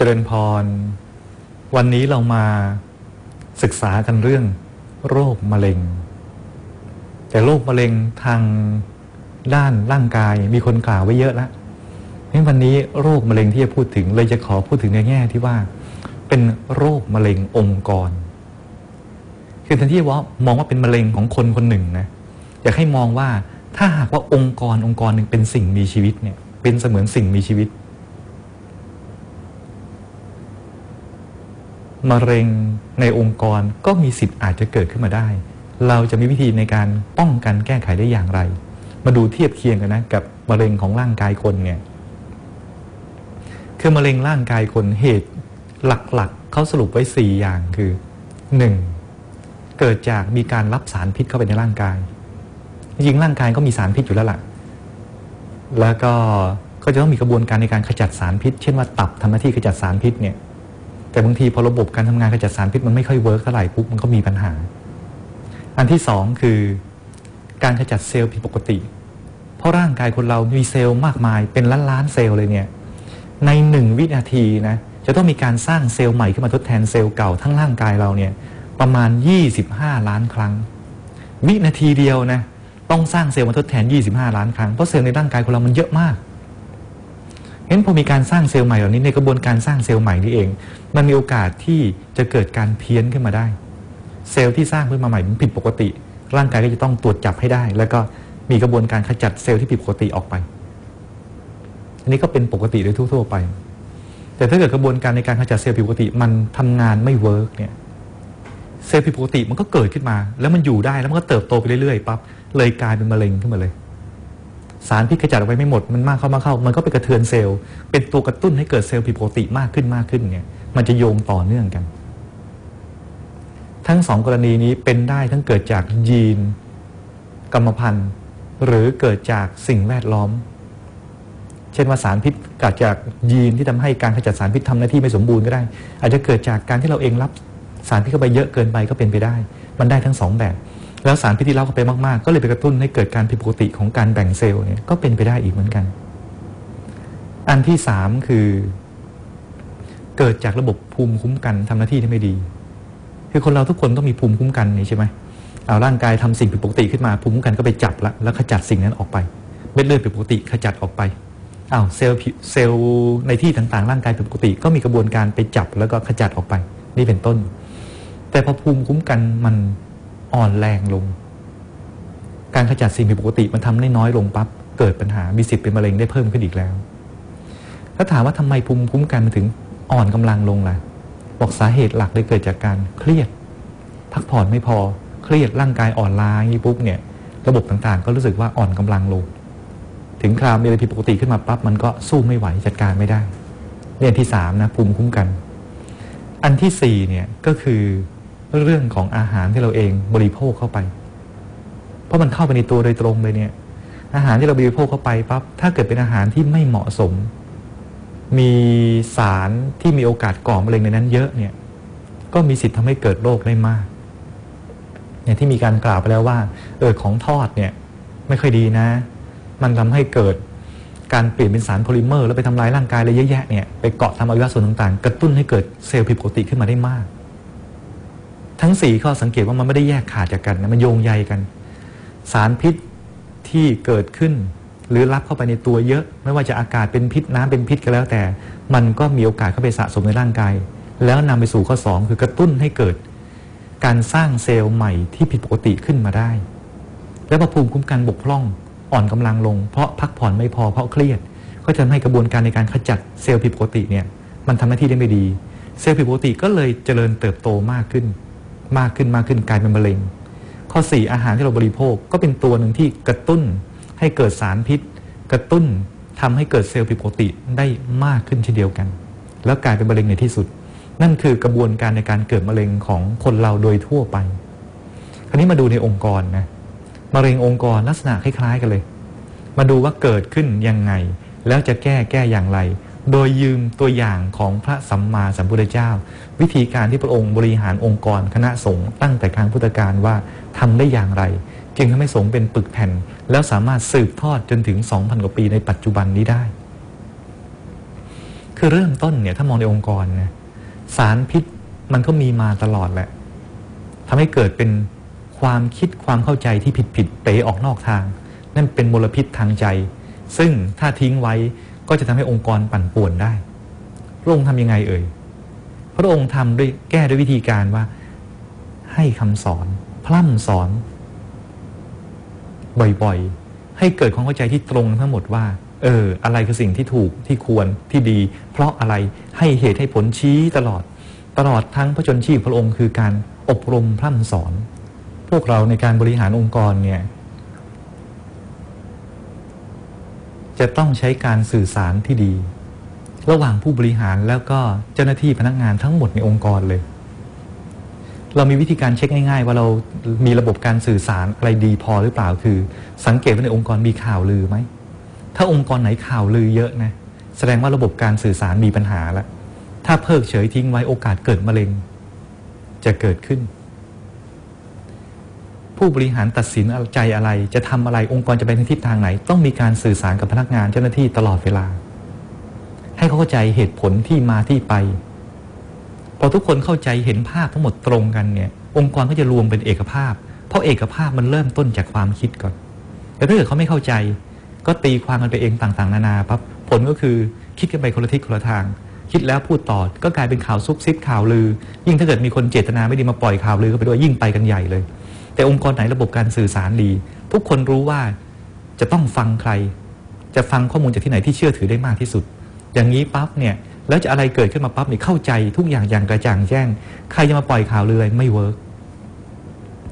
เจริญพร วันนี้เรามาศึกษากันเรื่อง โรคมะเร็ง แต่โรคมะเร็งทางด้านร่างกายมีคนกล่าวไว้เยอะแล้วงั้นวันนี้โรคมะเร็งที่จะพูดถึงเลยจะขอพูดถึงในแง่ที่ว่า เป็นโรคมะเร็งองค์กร คือแทนที่ว่ามองว่าเป็นมะเร็งของคนคนหนึ่งนะอยากให้มองว่าถ้าหากว่าองค์กรองค์กรหนึ่งเป็นสิ่งมีชีวิตเนี่ย เป็นเสมือนสิ่งมีชีวิต มะเร็งในองค์กรก็มีสิทธิ์อาจจะเกิดขึ้นมาได้ เราจะมีวิธีในการป้องกันแก้ไขได้อย่างไร มาดูเทียบเคียงกันนะกับมะเร็งของร่างกายคนเนี่ยคือมะเร็งร่างกายคนเหตุหลักๆเขาสรุปไว้ 4 อย่างคือ 1. เกิดจากมีการรับสารพิษเข้าไปในร่างกาย จริงร่างกายก็มีสารพิษอยู่แล้วล่ะ แล้วก็ก็จะต้องมีกระบวนการในการขจัดสารพิษ เช่นว่าตับทำหน้าที่ขจัดสารพิษเนี่ย แต่บางทีพอระบบการทำงานขจัดสารพิษมันไม่ค่อยเวิร์กเท่าไหร่ปุ๊บมันก็มีปัญหา อันที่สองคือการขจัดเซลล์ผิดปกติ เพราะร่างกายคนเรามีเซลล์มากมายเป็นล้านล้านเซลล์เลยเนี่ยในหนึ่งวินาทีนะจะต้องมีการสร้างเซลล์ใหม่ขึ้นมาทดแทนเซลล์เก่าทั้งร่างกายเราเนี่ยประมาณ 25 ล้านครั้ง วินาทีเดียวนะต้องสร้างเซลล์มาทดแทน 25 ล้านครั้งเพราะเซลล์ในร่างกายของเรามันเยอะมาก เห็นพอมีการสร้างเซลล์ใหม่เหล่านี้ในกระบวนการสร้างเซลล์ใหม่นี่เอง มันมีโอกาสที่จะเกิดการเพี้ยนขึ้นมาได้ เซลล์ที่สร้างขึ้นมาใหม่มันผิดปกติ ร่างกายก็จะต้องตรวจจับให้ได้ แล้วก็มีกระบวนการขจัดเซลล์ที่ผิดปกติออกไป อันนี้ก็เป็นปกติโดยทั่วๆไป แต่ถ้าเกิดกระบวนการในการขจัดเซลล์ผิดปกติมันทำงานไม่เวิร์กเนี่ยเซลล์ผิดปกติมันก็เกิดขึ้นมา แล้วมันอยู่ได้แล้วมันก็เติบโตไปเรื่อยๆปั๊บเลยกลายเป็นมะเร็งขึ้นมาเลย สารพิษขจัดออกไปไม่หมดมันมากเข้ามาเข้า มันก็ไปกระเทือนเซลล์ เป็นตัวกระตุ้นให้เกิดเซลล์ผิดปกติมากขึ้นมากขึ้นเนี่ยมันจะโยงต่อเนื่องกัน ทั้งสองกรณีนี้เป็นได้ทั้งเกิดจากยีน กรรมพันธุ์ หรือเกิดจากสิ่งแวดล้อม เช่นว่าสารพิษเกิดจากยีนที่ทำให้การขจัดสารพิษทำหน้าที่ไม่สมบูรณ์ก็ได้ อาจจะเกิดจากการที่เราเองรับสารพิษเข้าไปเยอะเกินไปก็เป็นไปได้ มันได้ทั้งสองแบบ แล้วสารพิษที่รับเข้าไปมากๆ ก็เลยไปกระตุ้นให้เกิดการผิดปกติของการแบ่งเซลล์เนี่ยก็เป็นไปได้อีกเหมือนกัน อันที่สามคือ เกิดจากระบบภูมิคุ้มกันทำหน้าที่ที่ไม่ดี คือคนเราทุกคนต้องมีภูมิคุ้มกันนี่ใช่ไหมเอาร่างกายทำสิ่งผิดปกติขึ้นมาภูมิคุ้มกันก็ไปจับละแล้วขจัดสิ่งนั้นออกไปเม็ดเลือดผิดปกติขจัดออกไปอ้าวเซลล์เซลล์ในที่ต่างๆ ร่างกายผิดปกติ ก็มีกระบวนการไปจับแล้วก็ขจัดออกไป นี่เป็นต้น แต่พอภูมิคุ้มกันมัน อ่อนแรงลง การขจัดสิ่งผิดปกติมันทำได้น้อยลงปั๊บเกิดปัญหามีสิทธิ์เป็นมะเร็งได้เพิ่มขึ้นอีกแล้ว ถ้าถามว่าทำไมภูมิคุ้มกันมันถึงอ่อนกำลังลงล่ะ บอกสาเหตุหลักเลยเกิดจากการเครียด พักผ่อนไม่พอเครียดร่างกายอ่อนล้าอย่างนี้ปุ๊บเนี่ยระบบต่างๆ ก็รู้สึกว่าอ่อนกำลังลง ถึงคราวมีอะไรผิดปกติขึ้นมาปั๊บมันก็สู้ไม่ไหวจัดการไม่ได้เนี่ยที่สามนะภูมิคุ้มกัน อันที่สี่เนี่ยก็คือ เรื่องของอาหารที่เราเองบริโภคเข้าไป เพราะมันเข้าไปในตัวโดยตรงเลยเนี่ย อาหารที่เราบริโภคเข้าไปปั๊บถ้าเกิดเป็นอาหารที่ไม่เหมาะสม มีสารที่มีโอกาสก่อมะเร็งในนั้นเยอะเนี่ย ก็มีสิทธิ์ทำให้เกิดโรคได้มากเนี่ยที่มีการกล่าวไปแล้วว่าเออของทอดเนี่ยไม่ค่อยดีนะ มันทำให้เกิดการเปลี่ยนเป็นสารโพลิเมอร์ แล้วไปทำลายร่างกายอะไรเยอะแยะเนี่ยไปเกาะทำอวัยวะส่วนต่างๆ กระตุ้นให้เกิดเซลล์ผิดปกติขึ้นมาได้มาก ทั้งสี่ข้อสังเกตว่ามันไม่ได้แยกขาดจากกันนะมันโยงใยกัน สารพิษที่เกิดขึ้น หรือรับเข้าไปในตัวเยอะ ไม่ว่าจะอากาศเป็นพิษน้ำเป็นพิษก็แล้วแต่ มันก็มีโอกาสเข้าไปสะสมในร่างกาย แล้วนำไปสู่ข้อ 2 คือกระตุ้นให้เกิด การสร้างเซลล์ใหม่ที่ผิดปกติขึ้นมาได้ แล้วภูมิคุ้มกันบกพร่องอ่อนกำลังลง เพราะพักผ่อนไม่พอเพราะเครียด ก็จะทำให้กระบวนการในการขจัดเซลล์ผิดปกติเนี่ยมันทำหน้าที่ได้ไม่ดี เซลล์ผิดปกติก็เลยเจริญเติบโตมากขึ้น มากขึ้นมากขึ้นกลายเป็นมะเร็ง ข้อ 4 อาหารที่เราบริโภคก็เป็นตัวหนึ่งที่กระตุ้นให้เกิดสารพิษ กระตุ้นทำให้เกิดเซลล์ผิดปกติได้มากขึ้นเช่นเดียวกัน แล้วกลายเป็นมะเร็งในที่สุด นั่นคือกระบวนการในการเกิดมะเร็งของคนเราโดยทั่วไป คราวนี้มาดูในองค์กรนะมะเร็งองค์กรลักษณะคล้ายๆกันเลย มาดูว่าเกิดขึ้นยังไง แล้วจะแก้แก้อย่างไร โดยยืมตัวอย่างของพระสัมมาสัมพุทธเจ้า วิธีการที่พระองค์บริหารองค์กรคณะสงฆ์ตั้งแต่ครั้งพุทธกาลว่าทำได้อย่างไร จึงทำให้สงฆ์เป็นปึกแผ่น แล้วสามารถสืบทอดจนถึง 2,000 กว่าปีในปัจจุบันนี้ได้ คือเริ่มต้นเนี่ยถ้ามองในองค์กรนะสารพิษมันก็มีมาตลอดแหละทำให้เกิดเป็นความคิดความเข้าใจที่ผิดผิดเป๋ออกนอกทาง นั่นเป็นมลพิษทางใจ ซึ่งถ้าทิ้งไว้ ก็จะทำให้องค์กรปั่นป่วนได้ พระองค์ทำยังไงเอ่ย พระองค์ทำด้วยแก้ด้วยวิธีการว่า ให้คำสอน พร่ำสอน บ่อยๆ ให้เกิดความเข้าใจที่ตรงทั้งหมดว่า เออ อะไรคือสิ่งที่ถูกที่ควรที่ดี เพราะอะไรให้เหตุให้ผลชี้ตลอด ตลอดทั้งพระชนชีพพระองค์คือการอบรมพร่ำสอน พวกเราในการบริหารองค์กรเนี่ย จะต้องใช้การสื่อสารที่ดี ระหว่างผู้บริหารแล้วก็เจ้าหน้าที่พนักงานทั้งหมดในองค์กรเลย เรามีวิธีการเช็คง่าย ๆ ว่าเรามีระบบการสื่อสารอะไรดีพอหรือเปล่าคือ สังเกตว่าในองค์กรมีข่าวลือไหมถ้าองค์กรไหนข่าวลือเยอะนะแสดงว่าระบบการสื่อสารมีปัญหาล้วถ้าเพิกเฉยทิ้งไว้โอกาสเกิดมะเร็ง จะเกิดขึ้น ผู้บริหารตัดสินใจอะไร จะทำอะไรองค์กรจะไปในทิศทางไหน ต้องมีการสื่อสารกับพนักงานเจ้าหน้าที่ตลอดเวลา ให้เขาเข้าใจเหตุผลที่มาที่ไป พอทุกคนเข้าใจเห็นภาพทั้งหมดตรงกันเนี่ยองค์กรก็จะรวมเป็นเอกภาพ เพราะเอกภาพมันเริ่มต้นจากความคิดก่อน แต่ถ้าเกิดเขาไม่เข้าใจ ก็ตีความกันไปเองต่างๆ นานาปั๊บผลก็คือคิดกันไปคนละทิศคนละทาง คิดแล้วพูดต่อก็กลายเป็นข่าวซุบซิบข่าวลือ ยิ่งถ้าเกิดมีคนเจตนาไม่ดีมาปล่อยข่าวลือเข้าไปด้วยยิ่งไปกันใหญ่เลย แต่องค์กรไหนระบบการสื่อสารดี ทุกคนรู้ว่าจะต้องฟังใคร จะฟังข้อมูลจากที่ไหนที่เชื่อถือได้มากที่สุด อย่างนี้ปั๊บเนี่ยแล้วจะอะไรเกิดขึ้นมาปั๊บเนี่ยเข้าใจทุกอย่างอย่างกระจ่างแจ้ง ใครจะมาปล่อยข่าวเลืออะไรไม่เวิร์ก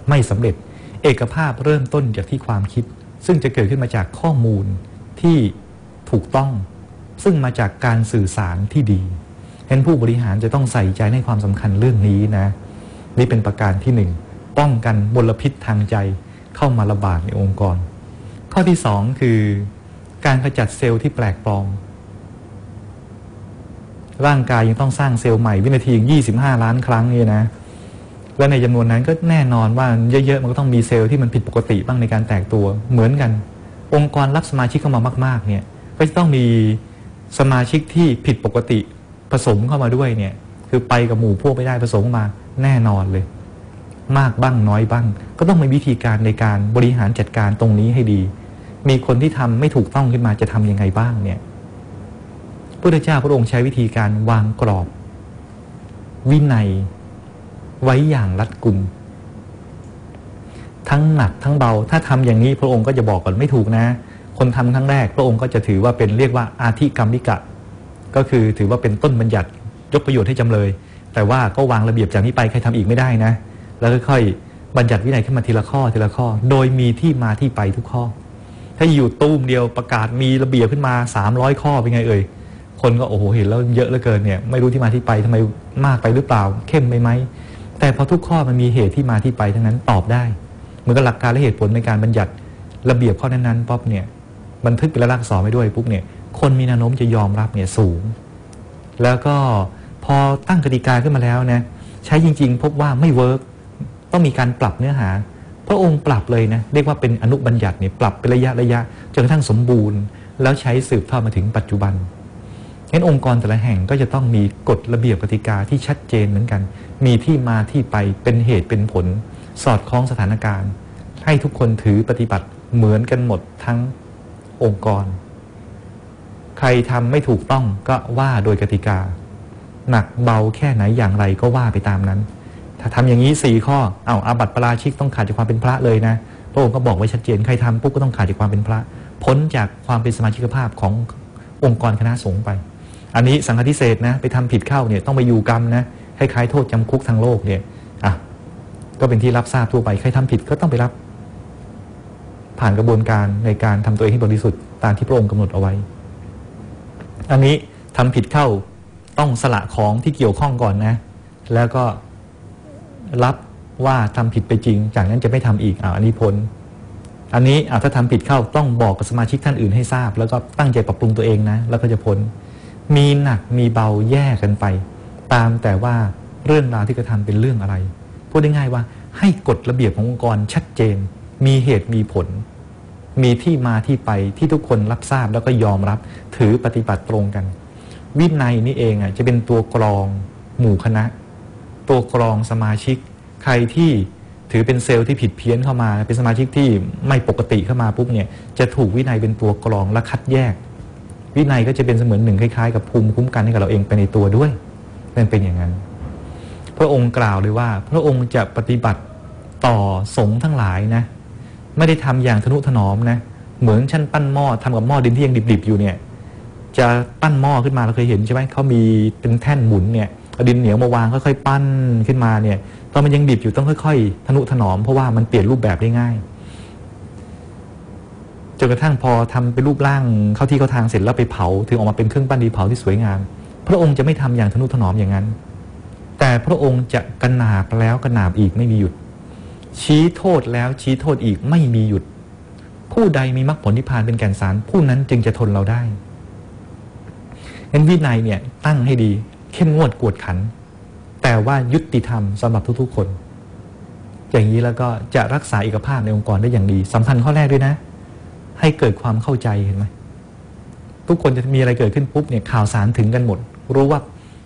ไม่สำเร็จ เอกภาพเริ่มต้นจากที่ความคิด ซึ่งจะเกิดขึ้นมาจากข้อมูลที่ถูกต้อง ซึ่งมาจากการสื่อสารที่ดีเห็นผู้บริหารจะต้องใส่ใจในความสำคัญเรื่องนี้นะ นี่เป็นประการที่หนึ่ง ป้องกันมลพิษทางใจเข้ามาระบาดในองค์กร ข้อที่สองคือการขจัดเซลล์ที่แปลกปลอม ร่างกายยังต้องสร้างเซลล์ใหม่วินาที25ล้านครั้งนี่นะ และในจำนวนนั้นก็แน่นอนว่าเยอะๆมันก็ต้องมีเซลล์ที่มันผิดปกติบ้างในการแตกตัวเหมือนกัน องค์กรรับสมาชิกเข้ามามาก ๆ เนี่ย ก็จะต้องมีสมาชิกที่ผิดปกติผสมเข้ามาด้วยเนี่ย คือไปกับหมู่พวกไม่ได้ผสมมาแน่นอนเลย มากบ้างน้อยบ้าง ก็ต้องมีวิธีการในการบริหารจัดการตรงนี้ให้ดี มีคนที่ทำไม่ถูกต้องขึ้นมาจะทำยังไงบ้างเนี่ยพระพุทธเจ้าพระองค์ใช้วิธีการวางกรอบ วินัย ไว้อย่างรัดกุม ทั้งหนักทั้งเบา ถ้าทำอย่างนี้พระองค์ก็จะบอกก่อนไม่ถูกนะ คนทำครั้งแรก พระองค์ก็จะถือว่าเป็นเรียกว่าอาธิกรรมิกะ ก็คือถือว่าเป็นต้นบัญญัติยกประโยชน์ให้จำเลย แต่ว่าก็วางระเบียบจากนี้ไปใครทำอีกไม่ได้นะ แล้วค่อยๆบัญญัติวินัยขึ้นมาทีละข้อทีละข้อ โดยมีที่มาที่ไปทุกข้อ ถ้าอยู่ตู้มเดียวประกาศมีระเบียบขึ้นมา 300 ข้อเป็นไงเอ่ยคนก็โอ้โหเห็นแล้วเยอะเหลือเกินเนี่ยไม่รู้ที่มาที่ไปทำไมมากไปหรือเปล่า เข้มไปไหมแต่พอทุกข้อมันมีเหตุที่มาที่ไปทั้งนั้นตอบได้เหมือนกับหลักการและเหตุผลในการบัญญัติระเบียบข้อนั้นๆป๊อบเนี่ยบันทึกเป็นลักษณ์อักษรไว้ด้วยปุ๊บเนี่ยคนมีแนวโน้มจะยอมรับเนี่ยสูง แล้วก็พอตั้งกติกาขึ้นมาแล้วนะใช้จริง ๆ พบว่าไม่เวิร์ก ต้องมีการปรับเนื้อหา พระองค์ปรับเลยนะ เรียกว่าเป็นอนุบัญญัติเนี่ยปรับเป็นระยะระยะจนกระทั่งสมบูรณ์ แล้วใช้สืบทอดมาถึงปัจจุบันงั้นองค์กรแต่ละแห่งก็จะต้องมีกฎระเบียบกติกาที่ชัดเจนเหมือนกัน มีที่มาที่ไปเป็นเหตุเป็นผล สอดคล้องสถานการณ์ ให้ทุกคนถือปฏิบัติเหมือนกันหมดทั้งองค์กร ใครทำไม่ถูกต้องก็ว่าโดยกติกา หนักเบาแค่ไหนอย่างไรก็ว่าไปตามนั้น ถ้าทำอย่างนี้สี่ข้อเอาอาบัติปราชิกต้องขาดจากความเป็นพระเลยนะพระองค์ก็บอกไว้ชัดเจนใครทำปุ๊บก็ต้องขาดจากความเป็นพระ พ้นจากความเป็นสมาชิกภาพขององค์กรคณะสงฆ์ไป อันนี้สังฆทิเศษนะไปทำผิดเข้าเนี่ยต้องไปอยู่กรรมนะคล้ายๆโทษจำคุกทางโลกเนี่ยอะก็เป็นที่รับทราบทั่วไปใครทำผิดก็ต้องไปรับ ผ่านกระบวนการในการทำตัวเองให้บริสุทธิ์ตามที่พระองค์กำหนดเอาไว้ อันนี้ทำผิดเข้าต้องสละของที่เกี่ยวข้องก่อนนะ แล้วก็ รับว่าทำผิดไปจริง จากนั้นจะไม่ทำอีกอ่าอันนี้พ้นอันนี้ถ้าทำผิดเข้าต้องบอกกับสมาชิกท่านอื่นให้ทราบ แล้วก็ตั้งใจปรับปรุงตัวเองนะ แล้วก็จะพ้นมีหนักมีเบาแยกกันไป ตามแต่ว่าเรื่องราวที่กระทำเป็นเรื่องอะไรพูดได้ง่ายว่า ให้กฎระเบียบขององค์กรชัดเจน มีเหตุมีผล มีที่มาที่ไปที่ทุกคนรับทราบแล้วก็ยอมรับถือปฏิบัติตรงกัน วินัยนี่เองอะจะเป็นตัวกรองหมู่คณะ ตัวกรองสมาชิก ใครที่ถือเป็นเซลล์ที่ผิดเพี้ยนเข้ามา เป็นสมาชิกที่ไม่ปกติเข้ามาปุ๊บเนี่ยจะถูกวินัยเป็นตัวกรองและคัดแยก วินัยก็จะเป็นเสมือนหนึ่งคล้ายๆ กับภูมิคุ้มกันให้กับเราเองไปในตัวด้วยมันเป็นอย่างนั้น พระองค์กล่าวเลยว่า พระองค์จะปฏิบัติต่อสงฆ์ทั้งหลายนะ ไม่ได้ทำอย่างทนุถนอมนะเหมือนชั้นปั้นหม้อทำกับหม้อดินที่ยังดิบๆอยู่เนี่ยจะปั้นหม้อขึ้นมาเราเคยเห็นใช่ไหมเขามีเป็นแท่นหมุนเนี่ย เอาดินเหนียวมาวางค่อยๆปั้นขึ้นมาเนี่ยตอนมันยังดิบอยู่ต้องค่อยๆทนุถนอมเพราะว่ามันเปลี่ยนรูปแบบได้ง่ายจนกระทั่งพอทำเป็นรูปร่างเข้าที่เข้าทางเสร็จแล้วไปเผา ถึงออกมาเป็นเครื่องปั้นดินเผาที่สวยงาม พระองค์จะไม่ทำอย่างทนุถนอมอย่างนั้น แต่พระองค์จะกระหนาบแล้วกระหนาบอีกไม่มีหยุด ชี้โทษแล้วชี้โทษอีกไม่มีหยุด ผู้ใดมีมรรคผลนิพพานเป็นแก่นสารผู้นั้นจึงจะทนเราได้งั้นวินัยเนี่ยตั้งให้ดี เข้มงวดกวดขัน แต่ว่ายุติธรรมสำหรับทุกๆคน อย่างนี้แล้วก็จะรักษาเอกภาพในองค์กรได้อย่างดีสำคัญข้อแรกด้วยนะ ให้เกิดความเข้าใจเห็นไหมทุกคนจะมีอะไรเกิดขึ้นปุ๊บเนี่ยข่าวสารถึงกันหมด รู้ว่า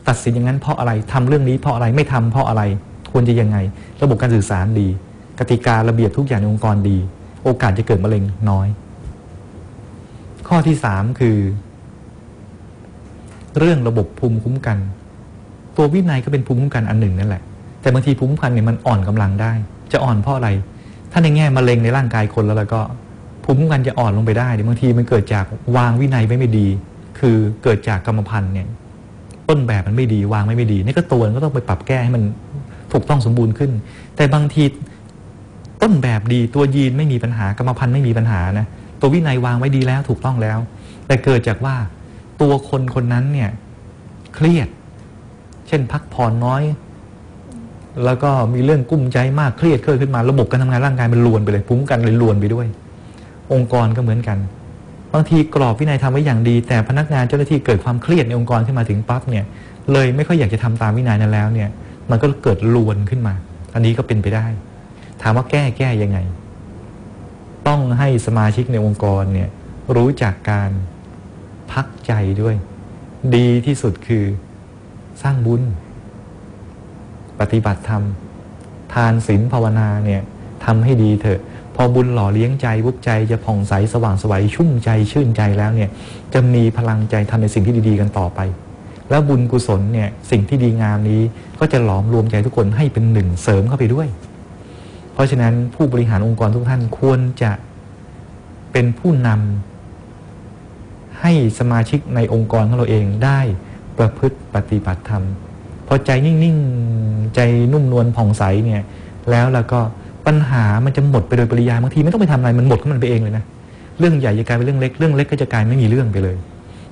ตัดสินอย่างนั้นเพราะอะไรทำเรื่องนี้เพราะอะไรไม่ทำเพราะอะไรควรจะยังไง ระบบการสื่อสารดี กติการะเบียบทุกอย่างในองค์กรดี โอกาสจะเกิดมะเร็งน้อย ข้อที่สามคือ เรื่องระบบภูมิคุ้มกัน ตัววินัยก็เป็นภูมิคุ้มกันอันหนึ่งนั่นแหละ แต่บางทีภูมิคุ้มกันเนี่ยมันอ่อนกำลังได้ จะอ่อนเพราะอะไร ถ้าในแง่มะเร็งในร่างกายคนแล้วแล้วก็ภูมิคุ้มกันจะอ่อนลงไปได้บางทีมันเกิดจากวางวินัยไม่ไม่ดี คือเกิดจากกรรมพันธุ์เนี่ยต้นแบบมันไม่ดีวางไม่ไม่ดีนี่ก็ตัวก็ต้องไปปรับแก้ให้มันถูกต้องสมบูรณ์ขึ้น แต่บางทีต้นแบบดีตัวยีนไม่มีปัญหากรรมพันธุ์ไม่มีปัญหานะตัววินัยวางไว้ดีแล้วถูกต้องแล้ว แต่เกิดจากว่าตัวคนคนนั้นเนี่ยเครียด เช่นพักผ่อนน้อย แล้วก็มีเรื่องกุ้มใจมากเครียดเครียดขึ้นมา ระบบการทำงานร่างกายมันลวนไปเลยภูมิคุ้มกันเลยลวนไปด้วย องค์กรก็เหมือนกัน บางทีกรอบวินัยทำไว้อย่างดี แต่พนักงานเจ้าหน้าที่เกิดความเครียดในองค์กรขึ้นมาถึงปั๊บเนี่ย เลยไม่ค่อยอยากจะทำตามวินัยนั้นแล้วเนี่ย มันก็เกิดลวนขึ้นมา อันนี้ก็เป็นไปได้ ถามว่าแก้แก้ยังไง ต้องให้สมาชิกในองค์กรเนี่ยรู้จักการพักใจด้วย ดีที่สุดคือ สร้างบุญ ปฏิบัติธรรม ทานศีลภาวนาเนี่ยทำให้ดีเถอะ พอบุญหล่อเลี้ยงใจวุบใจจะผ่องใสสว่างสวัยชุ่มใจชื่นใจแล้วเนี่ยจะมีพลังใจทำในสิ่งที่ดีๆกันต่อไป แล้วบุญกุศลเนี่ยสิ่งที่ดีงามนี้ก็จะหลอมรวมใจทุกคนให้เป็นหนึ่งเสริมเข้าไปด้วย เพราะฉะนั้นผู้บริหารองค์กรทุกท่านควรจะเป็นผู้นำให้สมาชิกในองค์กรของเราเองได้ ประพฤติปฏิบัติธรรมพอใจนิ่งๆ ใจนุ่มนวลผ่องใสเนี่ยแล้วแล้วก็ปัญหามันจะหมดไปโดยปริยายบางทีไม่ต้องไปทำอะไรมันหมดของมันไปเองเลยนะเรื่องใหญ่จะกลายเป็นเรื่องเล็กเรื่องเล็กก็จะกลายไม่มีเรื่องไปเลย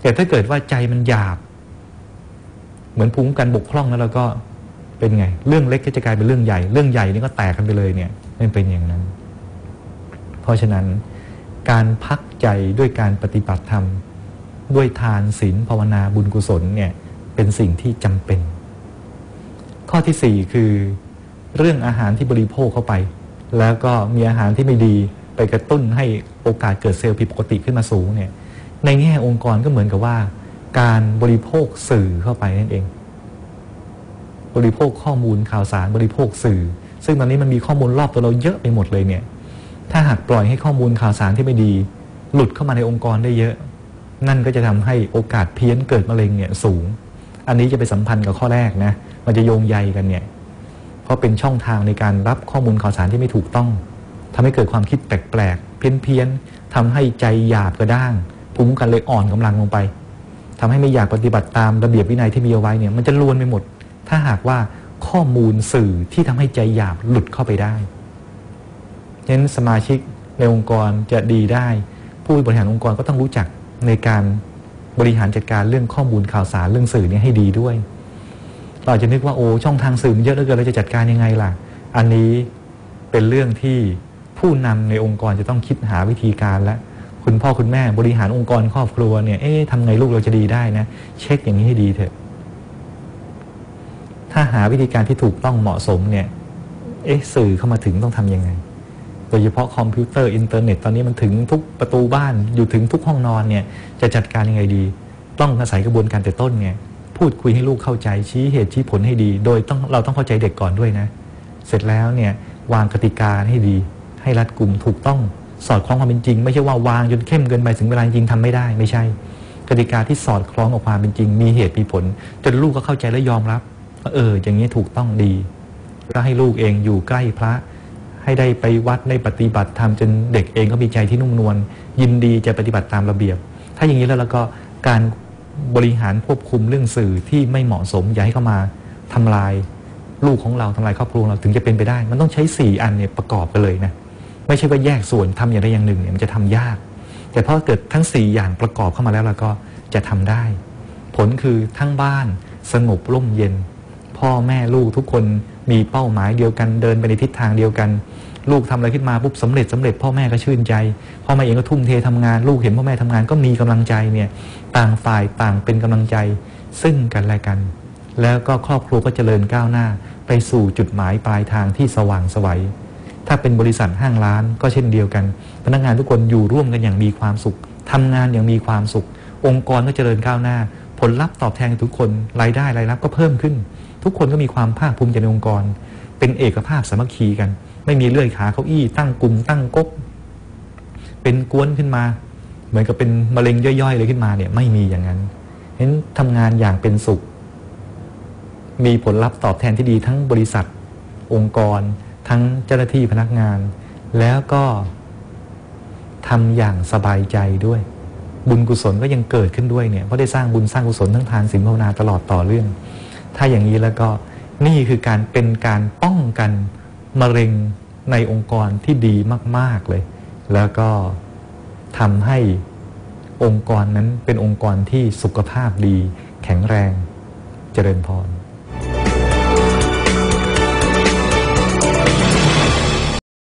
แต่ถ้าเกิดว่าใจมันหยาบ เหมือนภูมิคุ้มกันบกพร่องแล้วเราก็เป็นไง เรื่องเล็กก็จะกลายเป็นเรื่องใหญ่ เรื่องใหญ่นี่ก็แตกกันไปเลยเนี่ยมันเป็นอย่างนั้น เพราะฉะนั้นการพักใจด้วยการปฏิบัติธรรม ด้วยทานศีลภาวนาบุญกุศลเนี่ยเป็นสิ่งที่จำเป็น ข้อที่สี่คือ เรื่องอาหารที่บริโภคเข้าไป แล้วก็มีอาหารที่ไม่ดีไปกระตุ้นให้โอกาสเกิดเซลล์ผิดปกติขึ้นมาสูงเนี่ยในแง่องค์กรก็เหมือนกับว่า การบริโภคสื่อเข้าไปนั่นเอง บริโภคข้อมูลข่าวสารบริโภคสื่อ ซึ่งตอนนี้มันมีข้อมูลรอบตัวเราเยอะไปหมดเลยเนี่ยถ้าหากปล่อยให้ข้อมูลข่าวสารที่ไม่ดี หลุดเข้ามาในองค์กรได้เยอะ นั่นก็จะทำให้โอกาสเพี้ยนเกิดมะเร็งเนี่ยสูง อันนี้จะไปสัมพันธ์กับข้อแรกนะ มันจะโยงใยกันเนี่ย เพราะเป็นช่องทางในการรับข้อมูลข่าวสารที่ไม่ถูกต้องทำให้เกิดความคิดแปลกๆ เพี้ยนๆทำให้ใจหยาบกระด้าง ภูมิคุ้มกันเลยอ่อนกำลังลงไปทำให้ไม่อยากปฏิบัติตามระเบียบวินัยที่มีเอาไว้เนี่ย มันจะลวนไปหมด ถ้าหากว่าข้อมูลสื่อที่ทำให้ใจหยาบหลุดเข้าไปได้ฉะนั้นสมาชิกในองค์กรจะดีได้ ผู้บริหารองค์กรก็ต้องรู้จัก ในการบริหารจัดการเรื่องข้อมูลข่าวสารเรื่องสื่อเนี้ให้ดีด้วย เราจะนึกว่าโอ้ช่องทางสื่อมันเยอะเหลือเกินเราจะจัดการยังไงล่ะ อันนี้เป็นเรื่องที่ผู้นำในองค์กรจะต้องคิดหาวิธีการและคุณพ่อคุณแม่บริหารองค์กรครอบครัวเนี่ยเอ๊ะทำไงลูกเราจะดีได้นะ เช็คอย่างนี้ให้ดีเถอะ ถ้าหาวิธีการที่ถูกต้องเหมาะสมเนี่ย เอ๊ะสื่อเข้ามาถึงต้องทำยังไง โดยเฉพาะคอมพิวเตอร์อินเทอร์เน็ตตอนนี้มันถึงทุกประตูบ้านอยู่ถึงทุกห้องนอนเนี่ยจะจัดการยังไงดี ต้องอาศัยกระบวนการแต่ต้นไงพูดคุยให้ลูกเข้าใจชี้เหตุชี้ผลให้ดี โดยต้องเราต้องเข้าใจเด็กก่อนด้วยนะ เสร็จแล้วเนี่ยวางกติกาให้ดี ให้รัดกลุ่มถูกต้องสอดคล้องความเป็นจริง ไม่ใช่ว่าวางจนเข้มเกินไปถึงเวลาจริงทำไม่ได้ไม่ใช่ กติกาที่สอดคล้องกับความเป็นจริง มีเหตุมีผล จนลูกก็เข้าใจและยอมรับว่าเออ อย่างนี้ถูกต้องดีก็ให้ลูกเองอยู่ใกล้พระ ให้ได้ไปวัดได้ปฏิบัติธรรมจนเด็กเองก็มีใจที่นุ่มนวลยินดีจะปฏิบัติตามระเบียบ ถ้าอย่างนี้แล้วแล้วก็การบริหารควบคุมเรื่องสื่อที่ไม่เหมาะสมอย่าให้เข้ามาทำลายลูกของเราทำลายครอบครัวเราถึงจะเป็นไปได้ มันต้องใช้สี่อันเนี่ยประกอบกันเลยนะไม่ใช่ว่าแยกส่วนทำอย่างใดอย่างหนึ่งเนี่ยมันจะทำยาก แต่พอเกิดทั้งสี่อย่างประกอบเข้ามาแล้วเราก็จะทำได้ ผลคือทั้งบ้านสงบร่มเย็น พ่อแม่ลูกทุกคนมีเป้าหมายเดียวกันเดินไปในทิศทางเดียวกัน ลูกทำอะไรขึ้นมาปุ๊บสำเร็จสำเร็จพ่อแม่ก็ชื่นใจพ่อแม่เองก็ทุ่มเททำงาน ลูกเห็นพ่อแม่ทำงานก็มีกำลังใจเนี่ยต่างฝ่ายต่างเป็นกำลังใจ ซึ่งกันและกัน แล้วก็ครอบครัวก็เจริญก้าวหน้า ไปสู่จุดหมายปลายทางที่สว่างไสวัยถ้าเป็นบริษัทห้างร้านก็เช่นเดียวกัน พนักงานทุกคนอยู่ร่วมกันอย่างมีความสุขทำงานอย่างมีความสุข องค์กรก็เจริญก้าวหน้า ผลลัพธ์ตอบแทนทุกคนรายได้รายรับก็เพิ่มขึ้น ทุกคนก็มีความภาคภูมิใจในองค์กร เป็นเอกภาพสามัคคีกัน ไม่มีเลื่อยขาเก้าอี้ตั้งกลุ่มตั้งก๊กเป็นกวนขึ้นมา เหมือนกับเป็นมะเร็งย่อยๆเลยขึ้นมาเนี่ยไม่มีอย่างนั้นเห็นทำงานอย่างเป็นสุข มีผลลัพธ์ตอบแทนที่ดีทั้งบริษัท องค์กร ทั้งเจ้าหน้าที่พนักงาน แล้วก็ทำอย่างสบายใจด้วย บุญกุศลก็ยังเกิดขึ้นด้วยเนี่ยเพราะได้สร้างบุญสร้างกุศลทั้งทานศีลภาวนาตลอดต่อเรื่อง ถ้าอย่างนี้แล้วก็นี่คือการเป็นการป้องกันมะเร็งในองค์กรที่ดีมาก ๆเลย แล้วก็ทำให้องค์กรนั้นเป็นองค์กรที่สุขภาพดี แข็งแรง เจริญพร